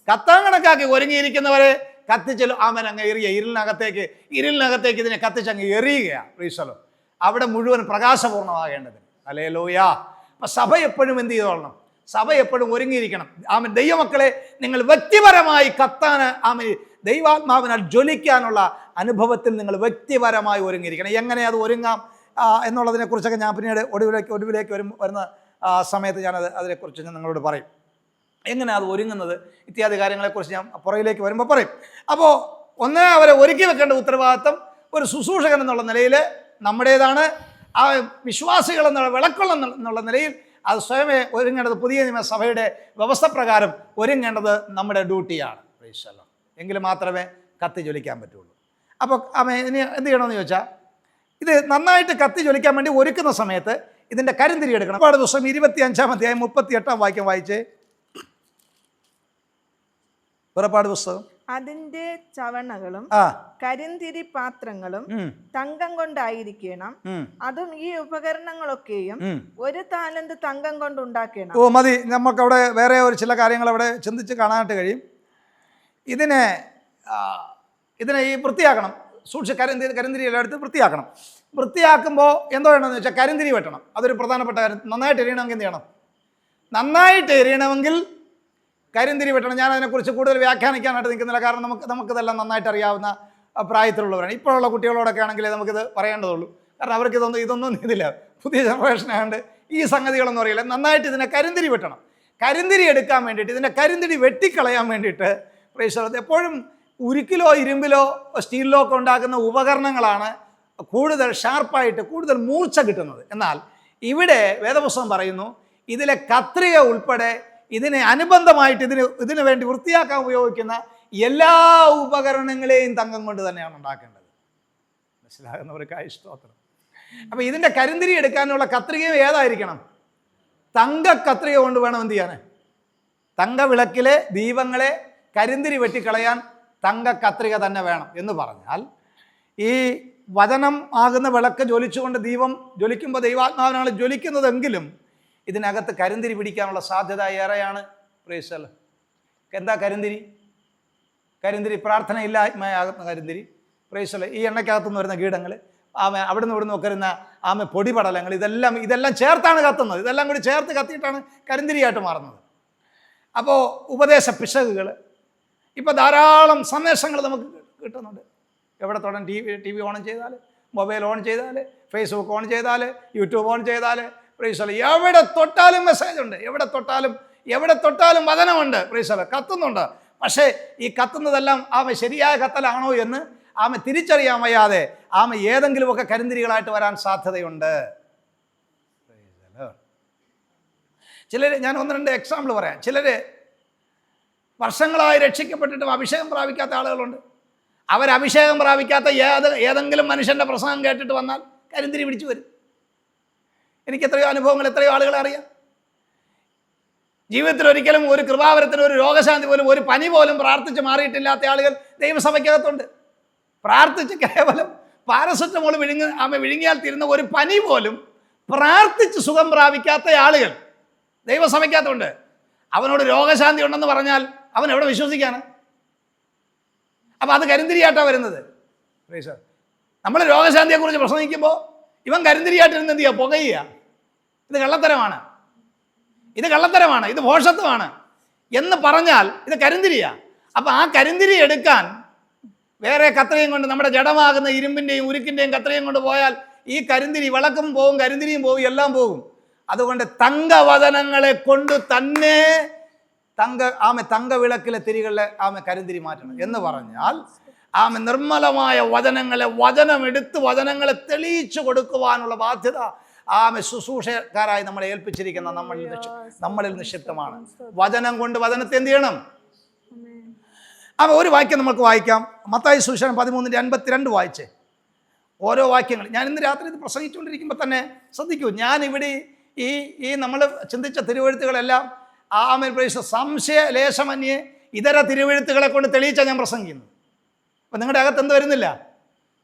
കത്താൻ കണക്കാക്കി ഒരുങ്ങിയിരിക്കുന്നവരെ കത്തിച്ചല്ലോ. അവൻ അങ്ങ് എറിയ ഇരുളിനകത്തേക്ക് ഇരുളിനകത്തേക്ക് ഇതിനെ കത്തിച്ചങ്ങ് എറിയുകയാണ്. പ്രീസലോ അവിടെ മുഴുവൻ പ്രകാശപൂർണമാകേണ്ടത് അല്ലേ ലോയാ അപ്പം സഭ എപ്പോഴും എന്ത് ചെയ്തോളണം? സഭ എപ്പോഴും ഒരുങ്ങിയിരിക്കണം. ആമൻ. ദൈവമക്കളെ നിങ്ങൾ വ്യക്തിപരമായി കത്താൻ ആമൻ. ദൈവാത്മാവിനാൽ ജ്വലിക്കാനുള്ള അനുഭവത്തിൽ നിങ്ങൾ വ്യക്തിപരമായി ഒരുങ്ങിയിരിക്കണം. എങ്ങനെ അത് ഒരുങ്ങാം? എന്നുള്ളതിനെ എന്നുള്ളതിനെക്കുറിച്ചൊക്കെ ഞാൻ പിന്നീട് ഒടുവിലേക്ക് ഒടുവിലേക്ക് വരും വരുന്ന സമയത്ത് ഞാനത് അതിനെക്കുറിച്ച് ഞാൻ നിങ്ങളോട് പറയും. എങ്ങനെ അത് ഒരുങ്ങുന്നത്? ഇത്യാദി കാര്യങ്ങളെക്കുറിച്ച് ഞാൻ പുറകിലേക്ക് വരുമ്പോൾ പറയും. അപ്പോൾ ഒന്നേ അവരെ ഒരുക്കി വെക്കേണ്ട ഉത്തരവാദിത്തം ഒരു ശുശ്രൂഷകൻ എന്നുള്ള നിലയിൽ നമ്മുടേതാണ് ആ വിശ്വാസികൾ എന്നുള്ള വിളക്കുള്ള എന്നുള്ള നിലയിൽ അത് സ്വയമേ ഒരുങ്ങേണ്ടത് പുതിയ നിയമസഭയുടെ വ്യവസ്ഥ പ്രകാരം ഒരുങ്ങേണ്ടത് നമ്മുടെ ഡ്യൂട്ടിയാണ്. ഈശ്വരം. എങ്കിൽ മാത്രമേ കത്തി ജ്വലിക്കാൻ പറ്റുള്ളൂ. അപ്പോൾ അമ്മ ഇനി എന്ത് ചെയ്യണമെന്ന് ചോദിച്ചാൽ ഇത് നന്നായിട്ട് കത്തി ജ്വലിക്കാൻ വേണ്ടി ഒരുക്കുന്ന സമയത്ത് ഇതിന്റെ കരിന്തിരി എടുക്കണം. ഒരുപാട് ദിവസം ഇരുപത്തി അഞ്ചാം അധ്യായം മുപ്പത്തി എട്ടാം വാക്യം വായിച്ചേ പുറപ്പാട് പുസ്തകം. അതിന്റെ ചവണകളും കരിന്തിരി പാത്രങ്ങളും തങ്കം കൊണ്ടായിരിക്കണം. അതും ഈ ഉപകരണങ്ങളൊക്കെയും. ഒരു താലന്ത് തങ്കം കൊണ്ട് ഉണ്ടാക്കണം. ഓ മതി. നമുക്ക് അവിടെ വേറെ ഒരു ചില കാര്യങ്ങൾ അവിടെ ചിന്തിച്ച് കാണാനായിട്ട് കഴിയും. ഇതിനെ ഇതിനെ ഈ വൃത്തിയാക്കണം. സൂക്ഷിച്ച് കരിന്തിരി കരിന്തിരി എല്ലാം എടുത്ത് വൃത്തിയാക്കണം. വൃത്തിയാക്കുമ്പോൾ എന്തോ വേണമെന്ന് വെച്ചാൽ കരിന്തിരി വെട്ടണം. അതൊരു പ്രധാനപ്പെട്ട കാര്യം. നന്നായിട്ട് എറിയണമെങ്കിൽ എന്ത് ചെയ്യണം? നന്നായിട്ട് എറിയണമെങ്കിൽ കരിന്തിരി വെട്ടണം ഞാൻ അതിനെക്കുറിച്ച് കൂടുതൽ വ്യാഖ്യാനിക്കാനായിട്ട് നിൽക്കുന്നില്ല. കാരണം നമുക്ക് നമുക്കിതെല്ലാം നന്നായിട്ട് അറിയാവുന്ന പ്രായത്തിലുള്ളവരാണ്. ഇപ്പോഴുള്ള കുട്ടികളോടൊക്കെ ആണെങ്കിൽ നമുക്കിത് പറയേണ്ടതുള്ളൂ. കാരണം അവർക്ക് ഇതൊന്നും ഇതൊന്നും ഇതില്ല. പുതിയ ജനറേഷൻ ഈ സംഗതികളൊന്നും അറിയില്ല. നന്നായിട്ട് ഇതിനെ കരിന്തിരി വെട്ടണം. കരിന്തിരി എടുക്കാൻ വേണ്ടിയിട്ട് ഇതിന്റെ കരിന്തിരി വെട്ടിക്കളയാൻ വേണ്ടിയിട്ട് പ്രേക്ഷകർ എപ്പോഴും ഉരുക്കിലോ ഇരുമ്പിലോ സ്റ്റീലിലോ ഒക്കെ ഉണ്ടാക്കുന്ന ഉപകരണങ്ങളാണ് കൂടുതൽ ഷാർപ്പായിട്ട് കൂടുതൽ മൂർച്ച കിട്ടുന്നത്. എന്നാൽ ഇവിടെ വേദപുസ്തകം പറയുന്നു ഇതിലെ കത്രിക ഉൾപ്പെടെ ഇതിനെ അനുബന്ധമായിട്ട് ഇതിന് ഇതിനു വേണ്ടി വൃത്തിയാക്കാൻ ഉപയോഗിക്കുന്ന എല്ലാ ഉപകരണങ്ങളെയും തങ്കം കൊണ്ട് തന്നെയാണ് ഉണ്ടാക്കേണ്ടത്. മനസ്സിലാകുന്നവർക്കായി സ്തോത്രം. അപ്പൊ ഇതിന്റെ കരിന്തിരി എടുക്കാനുള്ള കത്രികയും ഏതായിരിക്കണം? തങ്ക കത്രിക കൊണ്ട് വേണം എന്ത് ചെയ്യാൻ തങ്ക വിളക്കിലെ ദീപങ്ങളെ കരിന്തിരി വെട്ടിക്കളയാൻ തങ്ക കത്രിക തന്നെ വേണം എന്ന് പറഞ്ഞാൽ ഈ വചനം ആകുന്ന വിളക്ക് ജ്വലിച്ചുകൊണ്ട് ദീപം ജ്വലിക്കുമ്പോൾ ദൈവാത്മാവിനാണ് ജ്വലിക്കുന്നതെങ്കിലും ഇതിനകത്ത് കരിന്തിരി പിടിക്കാനുള്ള സാധ്യത ഏറെയാണ്. പ്രേസൽ എന്താ കരിന്തിരി? കരിന്തിരി പ്രാർത്ഥനയില്ലായ്മയാകുന്ന കരിന്തിരി. പ്രേസൽ ഈ എണ്ണയ്ക്കകത്തുനിന്ന് വരുന്ന കീടങ്ങൾ ആമ അവിടെ നിന്ന് ഇവിടെ വരുന്ന ആമ പൊടിപടലങ്ങൾ ഇതെല്ലാം ഇതെല്ലാം ചേർത്താണ് കത്തുന്നത്. ഇതെല്ലാം കൂടി ചേർത്ത് കത്തിയിട്ടാണ് കരിന്തിരിയായിട്ട് മാറുന്നത്. അപ്പോൾ ഉപദേശ പിശകുകൾ ഇപ്പോൾ ധാരാളം സന്ദേശങ്ങൾ നമുക്ക് കിട്ടുന്നുണ്ട്. എവിടെ തുടങ്ങി? T V T V on ചെയ്താൽ മൊബൈൽ ഓൺ ചെയ്താൽ ഫേസ്ബുക്ക് ഓൺ ചെയ്താൽ യൂട്യൂബ് ഓൺ ചെയ്താൽ പ്രീസല എവിടെ തൊട്ടാലും മെസ്സേജ് ഉണ്ട്. എവിടെ തൊട്ടാലും എവിടെ തൊട്ടാലും വചനമുണ്ട്. പ്രീസല കത്തുന്നുണ്ട്. പക്ഷേ ഈ കത്തുന്നതെല്ലാം ആമ ശരിയായ കത്തലാണോ എന്ന് ആമ തിരിച്ചറിയാൻ വയ്യാതെ ആമ ഏതെങ്കിലുമൊക്കെ കരിന്തിരികളായിട്ട് വരാൻ സാധ്യതയുണ്ട്. ചിലർ ഞാൻ ഒന്ന് രണ്ട് എക്സാമ്പിൾ പറയാം. ചിലർ വർഷങ്ങളായി രക്ഷിക്കപ്പെട്ടിട്ടും അഭിഷേകം പ്രാപിക്കാത്ത ആളുകളുണ്ട്. അവർ അഭിഷേകം പ്രാപിക്കാത്ത ഏത് ഏതെങ്കിലും മനുഷ്യന്റെ പ്രസംഗം കേട്ടിട്ട് വന്നാൽ കരിന്തിരി പിടിച്ചു വരും. എനിക്ക് എത്രയോ അനുഭവങ്ങൾ എത്രയോ ആളുകളെ അറിയാം. ജീവിതത്തിൽ ഒരിക്കലും ഒരു കൃപാവരത്തിന് ഒരു രോഗശാന്തി പോലും ഒരു പനി പോലും പ്രാർത്ഥിച്ച് മാറിയിട്ടില്ലാത്ത ആളുകൾ ദൈവസഭയ്ക്കകത്തുണ്ട്. പ്രാർത്ഥിച്ച് കേവലം പാരസെറ്റമോൾ വിഴുങ്ങ ആമ വിഴുങ്ങിയാൽ തീരുന്ന ഒരു പനി പോലും പ്രാർത്ഥിച്ച് സുഖം പ്രാപിക്കാത്ത ആളുകൾ ദൈവസഭയ്ക്കകത്തുണ്ട്. അവനോട് രോഗശാന്തി ഉണ്ടെന്ന് പറഞ്ഞാൽ അവൻ എവിടെ വിശ്വസിക്കാണ് അപ്പം അത് കരിന്തിരിയായിട്ടാണ് വരുന്നത്. നമ്മൾ രോഗശാന്തിയെക്കുറിച്ച് പ്രസംഗിക്കുമ്പോൾ ഇവൻ കരിന്തിരിയായിട്ടിരുന്ന് എന്ത് ചെയ്യുക പുകയുക. ഇത് കള്ളത്തരമാണ്. ഇത് കള്ളത്തരമാണ്. ഇത് ഭോഷത്വമാണ് എന്ന് പറഞ്ഞാൽ ഇത് കരിന്തിരിയാ. അപ്പം ആ കരിന്തിരി എടുക്കാൻ വേറെ കത്രയും കൊണ്ട് നമ്മുടെ ജഡമാകുന്ന ഇരുമ്പിന്റെയും ഉരുക്കിന്റെയും കത്രയും കൊണ്ട് പോയാൽ ഈ കരിന്തിരി വിളക്കും പോകും കരിന്തിരിയും പോകും എല്ലാം പോകും. അതുകൊണ്ട് തങ്കവദനങ്ങളെ കൊണ്ട് തന്നെ തങ്ക ആമെ തങ്ക വിളക്കിലെ തിരികളിലെ ആമെ കരിന്തിരി മാറ്റണം എന്ന് പറഞ്ഞാൽ ആമെ നിർമ്മലമായ വചനങ്ങളെ വചനമെടുത്ത് വചനങ്ങളെ തെളിയിച്ചു കൊടുക്കുവാനുള്ള ബാധ്യത ആമെ ശുശ്രൂഷക്കാരായി നമ്മളെ ഏൽപ്പിച്ചിരിക്കുന്ന നമ്മളിൽ നമ്മളിൽ നിക്ഷിപ്തമാണ്. വചനം കൊണ്ട് വചനത്തെ എന്ത് ചെയ്യണം? അപ്പോൾ ഒരു വാക്യം നമുക്ക് വായിക്കാം. മത്തായി സുശേഷം പതിമൂന്നിന്റെ അൻപത്തിരണ്ട് വായിച്ചേ. ഓരോ വാക്യങ്ങൾ. ഞാൻ ഇന്ന് രാത്രി ഇത് പ്രസംഗിച്ചുകൊണ്ടിരിക്കുമ്പോൾ തന്നെ ശ്രദ്ധിക്കൂ. ഞാൻ ഇവിടെ ഈ ഈ നമ്മൾ ചിന്തിച്ച തിരുവഴുത്തുകളെല്ലാം ആമേൽ പ്രവേശിച്ച സംശയ ലേശമന്യേ ഇതര തിരുവഴുത്തുകളെ കൊണ്ട് തെളിയിച്ചാൽ ഞാൻ പ്രസംഗിക്കുന്നു അപ്പം നിങ്ങളുടെ അകത്ത് എന്ത് വരുന്നില്ല?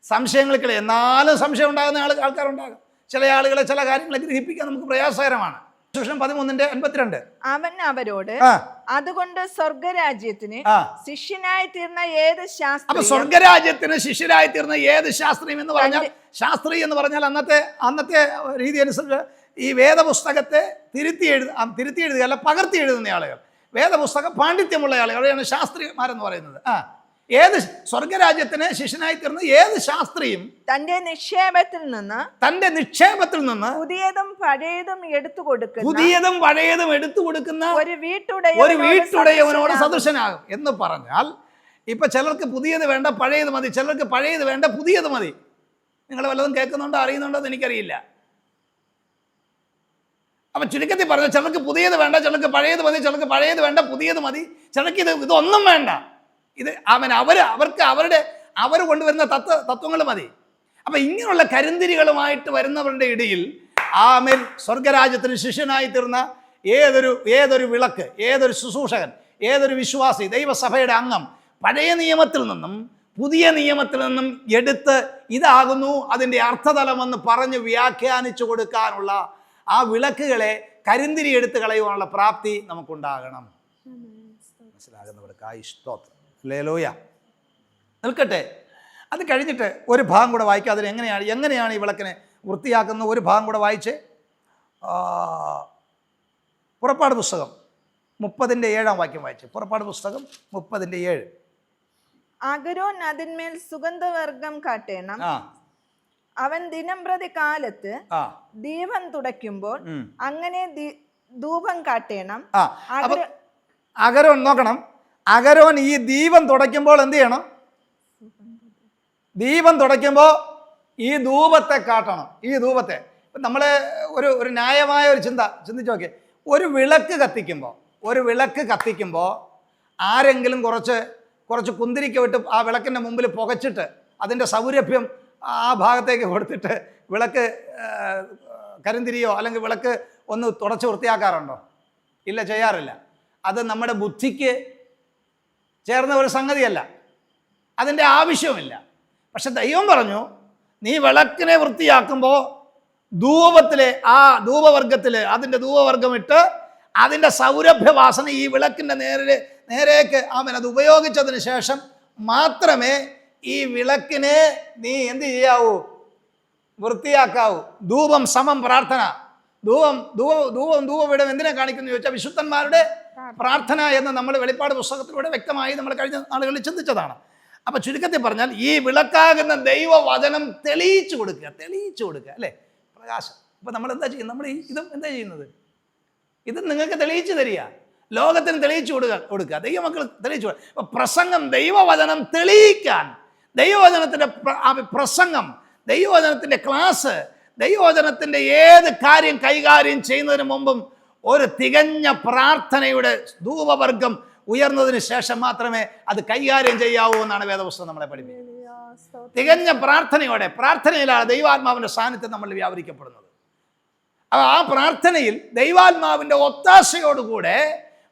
സംശയങ്ങൾക്കിടെ എന്നാലും സംശയം ഉണ്ടാകുന്ന ആൾ ആൾക്കാരുണ്ടാകും. ചില ആളുകളെ ചില കാര്യങ്ങളെ ഗ്രഹിപ്പിക്കാൻ നമുക്ക് പ്രയാസകരമാണ്. സുഷം പതിമൂന്നിന്റെ അൻപത്തിരണ്ട്. അവൻ അവരോട് അതുകൊണ്ട് സ്വർഗരാജ്യത്തിന് ശിഷ്യനായി തീർന്ന ഏത് അപ്പൊ ശാസ്ത്രം സ്വർഗരാജ്യത്തിന് ശിഷ്യനായി തീർന്ന ഏത് ശാസ്ത്രീയം എന്ന് പറഞ്ഞാൽ ശാസ്ത്രി എന്ന് പറഞ്ഞാൽ അന്നത്തെ അന്നത്തെ രീതി അനുസരിച്ച് ഈ വേദപുസ്തകത്തെ തിരുത്തി എഴുത തിരുത്തി എഴുതുക അല്ല പകർത്തി എഴുതുന്ന ആളുകൾ. വേദപുസ്തകം പാണ്ഡിത്യമുള്ള ആളുകൾ. അവരെയാണ് ശാസ്ത്രിമാരെന്ന് പറയുന്നത്. ആ. ഏത് സ്വർഗരാജ്യത്തിന് ശിഷ്യനായി തീർന്ന ഏത് ശാസ്ത്രിയും തന്റെ നിക്ഷേപത്തിൽ നിന്ന് തന്റെ നിക്ഷേപത്തിൽ നിന്ന് പുതിയതും പഴയതും എടുത്തു കൊടുക്കുന്ന പുതിയതും പഴയതും എടുത്തു കൊടുക്കുന്ന ഒരു വീട്ടുടയ ഒരു വീട്ടുടയവനോട് സദൃശനാകും. എന്ന് പറഞ്ഞാൽ ഇപ്പൊ ചിലർക്ക് പുതിയത് വേണ്ട പഴയത് മതി. ചിലർക്ക് പഴയത് വേണ്ട പുതിയത് മതി. നിങ്ങൾ വല്ലതും കേൾക്കുന്നുണ്ടോ അറിയുന്നുണ്ടോ എന്ന് എനിക്കറിയില്ല. അപ്പൊ ചുരുക്കത്തിൽ പറഞ്ഞ ചിലർക്ക് പുതിയത് വേണ്ട ചിലർക്ക് പഴയത് മതി ചിലർക്ക് പഴയത് വേണ്ട പുതിയത് മതി. ചിലർക്ക് ഇത് ഇതൊന്നും വേണ്ട. ഇത് അവൻ അവർ അവർക്ക് അവരുടെ അവർ കൊണ്ടുവരുന്ന തത്വ തത്വങ്ങൾ മതി. അപ്പൊ ഇങ്ങനെയുള്ള കരിന്തിരികളുമായിട്ട് വരുന്നവരുടെ ഇടയിൽ ആമേൽ സ്വർഗരാജ്യത്തിന് ശിഷ്യനായി തീർന്ന ഏതൊരു ഏതൊരു വിളക്ക് ഏതൊരു ശുശ്രൂഷകൻ ഏതൊരു വിശ്വാസി ദൈവസഭയുടെ അംഗം പഴയ നിയമത്തിൽ നിന്നും പുതിയ നിയമത്തിൽ നിന്നും എടുത്ത് ഇതാകുന്നു. അതിന്റെ അർത്ഥതലമെന്ന് പറഞ്ഞ് വ്യാഖ്യാനിച്ചു കൊടുക്കാനുള്ള ആ വിളക്കുകളെ കരിന്തിരി എടുത്ത് കളയുവാനുള്ള പ്രാപ്തി നമുക്കുണ്ടാകണം. മനസ്സിലാകുന്നവർക്ക് ആ ഇഷ്ടോത്രം ലേലോയ. നിൽക്കട്ടെ. അത് കഴിഞ്ഞിട്ട് ഒരു ഭാഗം കൂടെ വായിക്കുക. അതിന് എങ്ങനെയാണ് എങ്ങനെയാണ് ഈ വിളക്കിനെ വൃത്തിയാക്കുന്ന ഒരു ഭാഗം കൂടെ വായിച്ച് പുറപ്പാട് പുസ്തകം. മുപ്പതിന്റെ ഏഴാം വാക്യം വായിച്ചു. പുറപ്പാട് പുസ്തകം മുപ്പതിന്റെ ഏഴ്. അഗരോൻ അതിന്മേൽ സുഗന്ധവർഗം കാട്ടേണം. അവൻ ദിനം പ്രതി കാലത്ത് ദീപം തുടയ്ക്കുമ്പോൾ അങ്ങനെ ധൂപം കാട്ടേണം. അഗരോൻ നോക്കണം. അഗരോൻ ഈ ദീപം തുടയ്ക്കുമ്പോൾ എന്ത് ചെയ്യണം? ദീപം തുടയ്ക്കുമ്പോൾ ഈ ധൂപത്തെ കാട്ടണം. ഈ ധൂപത്തെ. നമ്മൾ ഒരു ഒരു ന്യായമായ ഒരു ചിന്ത ചിന്തിച്ച് നോക്കിയേ. ഒരു വിളക്ക് കത്തിക്കുമ്പോൾ ഒരു വിളക്ക് കത്തിക്കുമ്പോൾ ആരെങ്കിലും കുറച്ച് കുറച്ച് കുന്തിരിക്ക വിട്ട് ആ വിളക്കിന്റെ മുമ്പിൽ പുകച്ചിട്ട് അതിന്റെ സൗരഭ്യം ആ ഭാഗത്തേക്ക് കൊടുത്തിട്ട് വിളക്ക് കരിന്തിരിയോ അല്ലെങ്കിൽ വിളക്ക് ഒന്ന് തുടച്ച് വൃത്തിയാക്കാറുണ്ടോ? ഇല്ല ചെയ്യാറില്ല. അത് നമ്മുടെ ബുദ്ധിക്ക് ചേർന്ന ഒരു സംഗതിയല്ല. അതിന്റെ ആവശ്യമില്ല പക്ഷെ ദൈവം പറഞ്ഞു നീ വിളക്കിനെ വൃത്തിയാക്കുമ്പോൾ ധൂപത്തിലെ ആ ധൂപവർഗത്തിൽ അതിന്റെ ധൂപവർഗം ഇട്ട് അതിന്റെ സൗരഭ്യവാസന ഈ വിളക്കിന്റെ നേരെ നേരേക്ക് അവൻ അത് ഉപയോഗിച്ചതിന് ശേഷം മാത്രമേ ഈ വിളക്കിനെ നീ എന്ത് ചെയ്യാവൂ? വൃത്തിയാക്കാവൂ. ധൂപം സമം പ്രാർത്ഥന. ധൂപം ധൂപ ധൂപം ധൂപവിടം എന്തിനെ കാണിക്കുന്നു ചോദിച്ചാൽ വിശുദ്ധന്മാരുടെ പ്രാർത്ഥന. എന്ന് നമ്മൾ വെളിപ്പാട് പുസ്തകത്തിലൂടെ വ്യക്തമായി നമ്മൾ കഴിഞ്ഞ നാളുകളിൽ ചിന്തിച്ചതാണ്. അപ്പൊ ചുരുക്കത്തിൽ പറഞ്ഞാൽ ഈ വിളക്കാകുന്ന ദൈവവചനം തെളിയിച്ചു കൊടുക്കുക തെളിയിച്ചു കൊടുക്കുക അല്ലേ? പ്രകാശം. അപ്പൊ നമ്മൾ എന്താ ചെയ്യുന്നത്? നമ്മൾ ഇതും എന്താ ചെയ്യുന്നത്? ഇത് നിങ്ങൾക്ക് തെളിയിച്ചു തരിക. ലോകത്തിന് തെളിയിച്ചു കൊടുക്കുക കൊടുക്കുക ദൈവമക്കൾ തെളിയിച്ചു കൊടുക്കുക അപ്പൊ പ്രസംഗം ദൈവവചനം തെളിയിക്കാൻ. ദൈവവചനത്തിന്റെ പ്രസംഗം ദൈവവചനത്തിന്റെ ക്ലാസ് ദൈവവചനത്തിന്റെ ഏത് കാര്യം കൈകാര്യം ചെയ്യുന്നതിന് മുമ്പും ഒരു തികഞ്ഞ പ്രാർത്ഥനയുടെ ധൂപവർഗം ഉയർന്നതിന് ശേഷം മാത്രമേ അത് കൈകാര്യം ചെയ്യാവൂ എന്നാണ് വേദപുസ്തകം നമ്മളെ പഠിപ്പിക്കുന്നത്. തികഞ്ഞ പ്രാർത്ഥനയോടെ പ്രാർത്ഥനയിലാണ് ദൈവാത്മാവിന്റെ സാന്നിധ്യം നമ്മൾ വ്യാപരിക്കപ്പെടുന്നത്. ആ പ്രാർത്ഥനയിൽ ദൈവാത്മാവിന്റെ ഒത്താശയോടുകൂടെ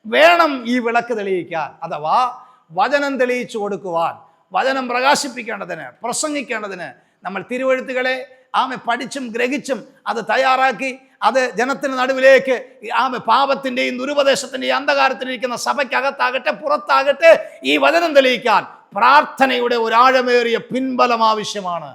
വേണം ഈ വിളക്ക് തെളിയിക്കാൻ അഥവാ വചനം തെളിയിച്ചു കൊടുക്കുവാൻ വചനം പ്രകാശിപ്പിക്കേണ്ടതിന് പ്രസംഗിക്കേണ്ടതിന് നമ്മൾ തിരുവഴുത്തുകളെ ആമെ പഠിച്ചും ഗ്രഹിച്ചും അത് തയ്യാറാക്കി അത് ജനത്തിന് നടുവിലേക്ക് ആ പാപത്തിന്റെയും ദുരുപദേശത്തിന്റെയും അന്ധകാരത്തിലിരിക്കുന്ന സഭയ്ക്കകത്താകട്ടെ പുറത്താകട്ടെ ഈ വചനം തെളിയിക്കാൻ പ്രാർത്ഥനയുടെ ഒരാഴമേറിയ പിൻബലം ആവശ്യമാണ്.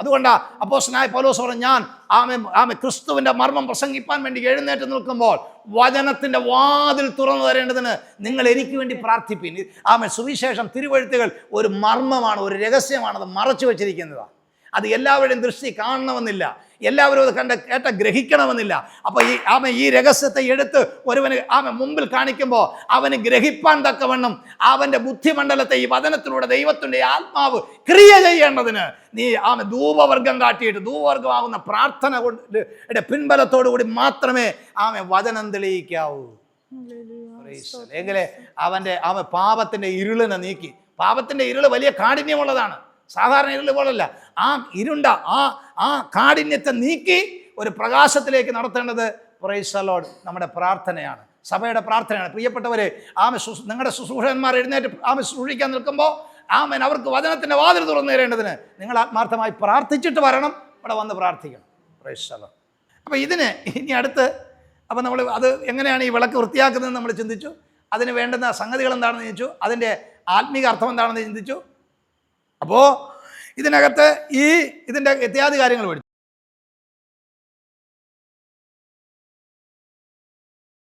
അതുകൊണ്ടാ അപ്പോസ്തലനായ പൗലോസ് പറഞ്ഞു ഞാൻ ആമെ ആമെ ക്രിസ്തുവിന്റെ മർമ്മം പ്രസംഗിപ്പാൻ വേണ്ടി എഴുന്നേറ്റ് നിൽക്കുമ്പോൾ വചനത്തിന്റെ വാതിൽ തുറന്നു തരേണ്ടതിന് നിങ്ങൾ എനിക്ക് വേണ്ടി പ്രാർത്ഥിപ്പിൻ. ആമെ സുവിശേഷം തിരുവഴുത്തുകൾ ഒരു മർമ്മമാണ് ഒരു രഹസ്യമാണ് അത് മറച്ചു വെച്ചിരിക്കുന്നതാണ് അത് എല്ലാവരുടെയും ദൃഷ്ടി കാണണമെന്നില്ല. എല്ലാവരും അത് കണ്ട് കേട്ട ഗ്രഹിക്കണമെന്നില്ല. അപ്പോൾ ഈ ആമ ഈ രഹസ്യത്തെ എടുത്ത് ഒരുവന് ആമ മുമ്പിൽ കാണിക്കുമ്പോൾ അവന് ഗ്രഹിപ്പാൻ തക്കവണ്ണം അവന്റെ ബുദ്ധിമണ്ഡലത്തെ ഈ വചനത്തിലൂടെ ദൈവത്തിന്റെ ആത്മാവ് ക്രിയ ചെയ്യേണ്ടതിന് നീ ആമ ധൂപവർഗം കാട്ടിയിട്ട് ധൂപവർഗമാകുന്ന പ്രാർത്ഥന കൊണ്ട് പിൻബലത്തോടു കൂടി മാത്രമേ ആമ വചനം തെളിയിക്കാവൂ. എങ്കിലേ അവന്റെ ആമ പാപത്തിന്റെ ഇരുളിനെ നീക്കി. പാപത്തിന്റെ ഇരുൾ വലിയ കാഠിന്യമുള്ളതാണ്. സാധാരണ ഇരുൾ പോലല്ല. ആ ഇരുണ്ട ആ ആ കാഠിന്യത്തെ നീക്കി ഒരു പ്രകാശത്തിലേക്ക് നടത്തേണ്ടത് പ്രൈസലോഡ് നമ്മുടെ പ്രാർത്ഥനയാണ്. സഭയുടെ പ്രാർത്ഥനയാണ്. പ്രിയപ്പെട്ടവരെ ആമ നിങ്ങളുടെ ശുശ്രൂഷകന്മാർ എഴുന്നേറ്റ് ആമ ശുശ്രൂഷിക്കാൻ നിൽക്കുമ്പോൾ ആമൻ അവർക്ക് വചനത്തിന്റെ വാതിൽ തുറന്നു തരേണ്ടതിന് നിങ്ങൾ ആത്മാർത്ഥമായി പ്രാർത്ഥിച്ചിട്ട് വരണം. ഇവിടെ വന്ന് പ്രാർത്ഥിക്കണം. പ്രൈസലോഡ് അപ്പോൾ ഇതിന് ഇനി അടുത്ത് അപ്പോൾ നമ്മൾ അത് എങ്ങനെയാണ് ഈ വിളക്ക് വൃത്തിയാക്കുന്നതെന്ന് നമ്മൾ ചിന്തിച്ചു. അതിന് വേണ്ടുന്ന സംഗതികൾ എന്താണെന്ന് ചിന്തിച്ചു അതിന്റെ ആത്മീക അർത്ഥം എന്താണെന്ന് ചിന്തിച്ചു. അപ്പോൾ ഇതിനകത്ത് ഈ ഇതിന്റെ ഇത്യാദി കാര്യങ്ങൾ പഠിച്ചു.